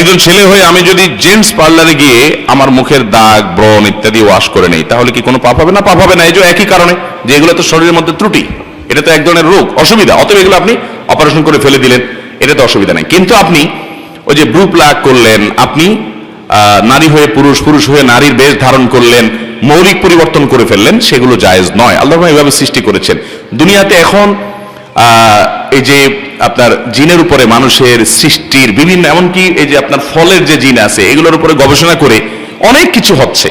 একজন ছেলে হয়ে আমি যদি জেন্টস পার্লারে গিয়ে আমার মুখের দাগ, ব্রণ ইত্যাদি ওয়াশ করে নেই, তাহলে কি কোনো পাপ হবে? না, পাপ হবে না, এই যে একই কারণে যে এগুলো তো শরীরের মধ্যে ত্রুটি, এটা তো এক ধরনের রোগ, অসুবিধা। অতএব এগুলো আপনি অপারেশন করে ফেলে দিলেন এটা তো অসুবিধা নেই। কিন্তু আপনি ওই যে ব্রু প্লাগ করলেন, আপনি নারী হয়ে পুরুষ পুরুষ হয়ে নারীর বেশ ধারণ করলেন, মৌলিক পরিবর্তন করে ফেললেন, সেগুলো জায়েজ নয়। আল্লাহ এভাবে সৃষ্টি করেছেন। দুনিয়াতে এখন এই যে আপনার জিনের উপরে মানুষের সৃষ্টির বিভিন্ন, এমনকি এই যে আপনার ফলের যে জিন আছে, এগুলোর উপরে গবেষণা করে অনেক কিছু হচ্ছে।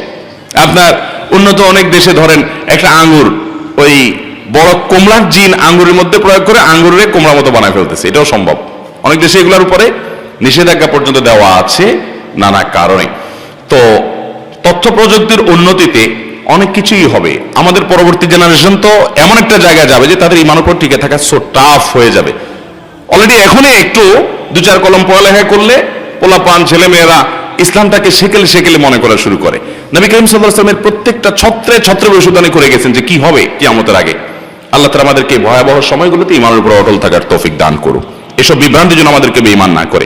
আপনার উন্নত অনেক দেশে ধরেন একটা আঙ্গুর, ওই বড় কোমলার জিন আঙ্গুরের মধ্যে প্রয়োগ করে আঙ্গুরের কোমড়া মতো বানায় ফেলতেছে। এটাও সম্ভব। অনেক দেশে এগুলোর উপরে নিষেধাজ্ঞা পর্যন্ত দেওয়া আছে নানা কারণে। তো তথ্য প্রযুক্তির উন্নতিতে অনেক কিছুই হবে। আমাদের পরবর্তী জেনারেশন তো এমন একটা জায়গায় যাবে যে তাদের ইমান উপর টিকে থাকা সো টাফ হয়ে যাবে। অলরেডি এখনই একটু দু চার কলম পড়ালেখা করলে পোলাপান ছেলে মেয়েরা ইসলামটাকে সেকেলে সেকেলে মনে করা শুরু করে। নবী করিম সাল্লাহ আসলামের প্রত্যেকটা ছত্রে ছত্রে ভবিষ্যৎবাণী করে গেছেন যে কি হবে কিয়ামতের আগে। আল্লাহ তালা আমাদেরকে ভয়াবহ সময়গুলোতে ইমানের উপর অটল থাকার তৌফিক দান করুক। এসব বিভ্রান্তির জন্য আমাদেরকে বেঈমান না করে।